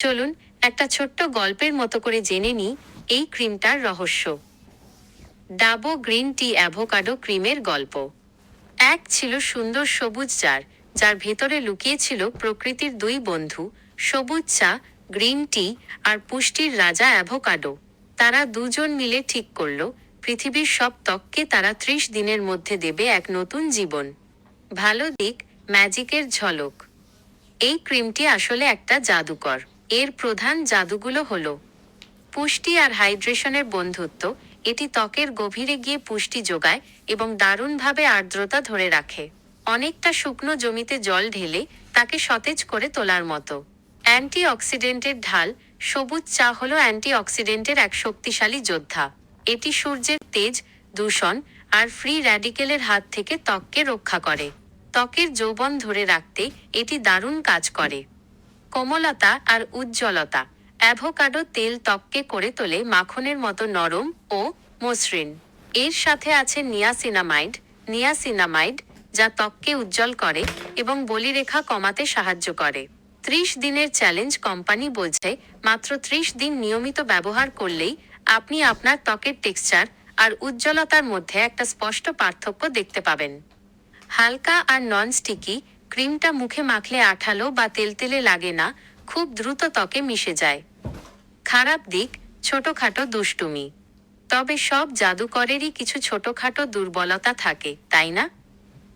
চলুন একটা ছোট্ট গল্পের মতো করে জেনে নিই এই ক্রিমটার রহস্য। ডাবো গ্রিন টি অ্যাভোকাডো ক্রিমের গল্প। এক ছিল সুন্দর সবুজ জার, যার ভেতরে লুকিয়ে ছিল প্রকৃতির দুই বন্ধু, সবুজ চা, গ্রিন টি আর পুষ্টির রাজা অ্যাভোকাডো। তারা দুজন মিলে ঠিক করল, পৃথিবীর সব ত্বককে তারা ত্রিশ দিনের মধ্যে দেবে এক নতুন জীবন। ভালো দিক, ম্যাজিকের ঝলক। এই ক্রিমটি আসলে একটা জাদুকর। এর প্রধান জাদুগুলো হল পুষ্টি আর হাইড্রেশনের বন্ধুত্ব। এটি ত্বকের গভীরে গিয়ে পুষ্টি যোগায় এবং দারুণভাবে আর্দ্রতা ধরে রাখে। অনেকটা শুকনো জমিতে জল ঢেলে তাকে সতেজ করে তোলার মতো। অ্যান্টি অক্সিডেন্টের ঢাল সবুজ চা হল অ্যান্টি অক্সিডেন্টের এক শক্তিশালী যোদ্ধা। এটি সূর্যের তেজ, দূষণ আর ফ্রি র্যাডিকেলের হাত থেকে ত্বককে রক্ষা করে। ত্বকের যৌবন ধরে রাখতে এটি দারুণ কাজ করে। কোমলতা আর উজ্জ্বলতা। অ্যাভোকাডো তেল ত্বককে করে তোলে মাখনের মতো নরম ও মসৃণ। এর সাথে আছে নিয়াসিনামাইড। নিয়াসিনামাইড, যা ত্বককে উজ্জ্বল করে এবং বলিরেখা কমাতে সাহায্য করে। ত্রিশ দিনের চ্যালেঞ্জ কোম্পানি বোঝে মাত্র ত্রিশ দিন নিয়মিত ব্যবহার করলেই আপনি আপনার ত্বকের টেক্সচার আর উজ্জ্বলতার মধ্যে একটা স্পষ্ট পার্থক্য দেখতে পাবেন। হালকা আর নন স্টিকি ক্রিমটা মুখে মাখলে আঠালো বা তেলতেলে লাগে না, খুব দ্রুত ত্বকে মিশে যায়। খারাপ দিক, ছোটখাটো দুষ্টুমি। তবে সব জাদুকরেরই কিছু ছোটখাটো দুর্বলতা থাকে, তাই না?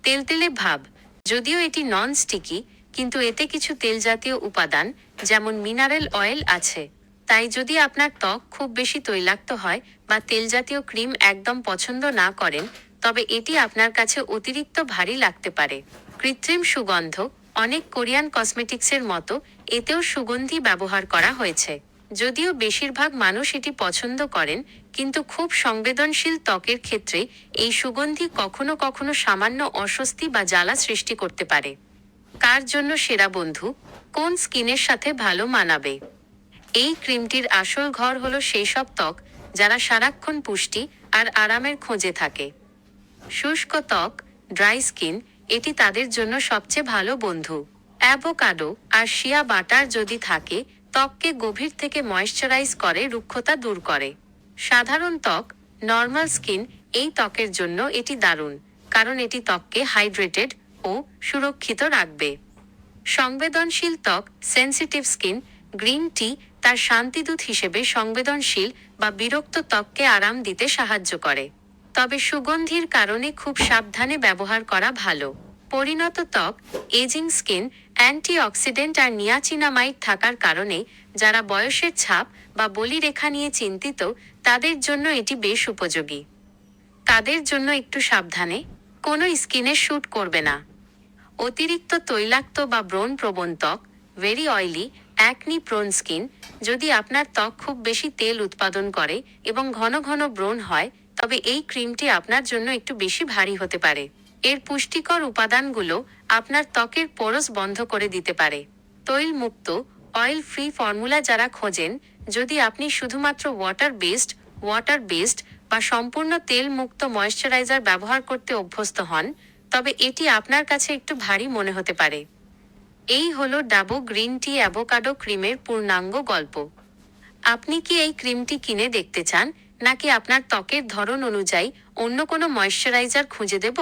তেলতেলে ভাব, যদিও এটি নন স্টিকি কিন্তু এতে কিছু তেল জাতীয় উপাদান, যেমন মিনারেল অয়েল আছে। তাই যদি আপনার ত্বক খুব বেশি তৈলাক্ত হয় বা তেল জাতীয় ক্রিম একদম পছন্দ না করেন, তবে এটি আপনার কাছে অতিরিক্ত ভারী লাগতে পারে। কৃত্রিম সুগন্ধ অনেক কোরিয়ান কসমেটিক্সের মতো এতেও সুগন্ধি ব্যবহার করা হয়েছে। যদিও বেশিরভাগ মানুষ এটি পছন্দ করেন, কিন্তু খুব সংবেদনশীল ত্বকের ক্ষেত্রে এই সুগন্ধি কখনো কখনো সামান্য অস্বস্তি বা জ্বালা সৃষ্টি করতে পারে। কার জন্য সেরা বন্ধু? কোন স্কিনের সাথে ভালো মানাবে? এই ক্রিমটির আসল ঘর হলো সেই সব ত্বক যারা সারাক্ষণ পুষ্টি আর আরামের খোঁজে থাকে। শুষ্ক ত্বক, ড্রাই স্কিন এটি তাদের জন্য সবচেয়ে ভালো বন্ধু। অ্যাভোকাডো আর শিয়া বাটার যদি থাকে, ত্বককে গভীর থেকে ময়েশ্চারাইজ করে, রুক্ষতা দূর করে। সাধারণ ত্বক, নর্মাল স্কিন, এই ত্বকের জন্য এটি দারুণ, কারণ এটি ত্বককে হাইড্রেটেড ও সুরক্ষিত রাখবে। সংবেদনশীল ত্বক, সেন্সিটিভ স্কিন, গ্রিন টি তার শান্তিদূত হিসেবে সংবেদনশীল বা বিরক্ত ত্বককে আরাম দিতে সাহায্য করে। তবে সুগন্ধির কারণে খুব সাবধানে ব্যবহার করা ভালো। পরিণত ত্বক, এজিং স্কিন অ্যান্টি অক্সিডেন্ট আর নিয়াচিনামাইড থাকার কারণে যারা বয়সের ছাপ বা বলিরেখা নিয়ে চিন্তিত, তাদের জন্য এটি বেশ উপযোগী। তাদের জন্য একটু সাবধানে, কোনো স্কিনে শ্যুট করবে না। অতিরিক্ত তৈলাক্ত বা ব্রণ প্রবণ ত্বক very oily acne prone skin যদি আপনার ত্বক খুব বেশি তেল উৎপাদন করে এবং ঘন ঘন ব্রণ হয় তবে এই ক্রিমটি আপনার জন্য একটু বেশি ভারী হতে পারে। এর পুষ্টিকর উপাদানগুলো আপনার ত্বকের পোরস বন্ধ করে দিতে পারে। তৈল মুক্ত অয়েল ফ্রি ফর্মুলা যারা খোঁজেন, যদি আপনি শুধুমাত্র ওয়াটার বেসড ওয়াটার বেসড বা সম্পূর্ণ তেল মুক্ত ময়েশ্চারাইজার ব্যবহার করতে অভ্যস্ত হন, তবে এটি আপনার কাছে একটু ভারী মনে হতে পারে। এই হলো ডাবো গ্রিন টি অ্যাভোকাডো ক্রিমের পূর্ণাঙ্গ গল্প। আপনি কি এই ক্রিমটি কিনে দেখতে চান? নাকি আপনার ত্বকের ধরন অনুযায়ী অন্য কোনো ময়শ্চারাইজার খুঁজে দেব?